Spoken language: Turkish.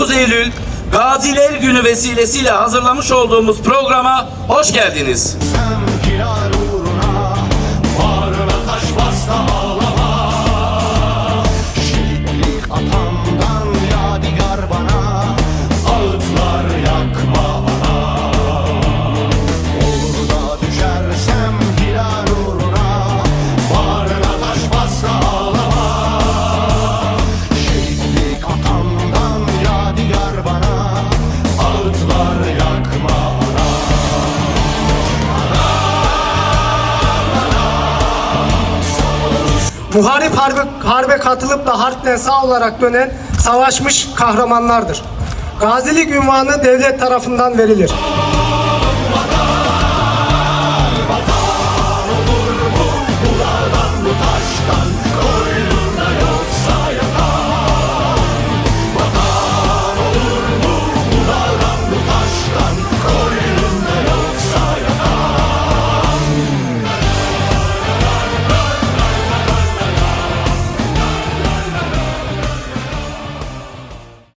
Eylül Gaziler Günü vesilesiyle hazırlamış olduğumuz programa hoş geldiniz. Sen Muharip harbe, harbe katılıp da harpten sağ olarak dönen savaşmış kahramanlardır. Gazilik ünvanı devlet tarafından verilir.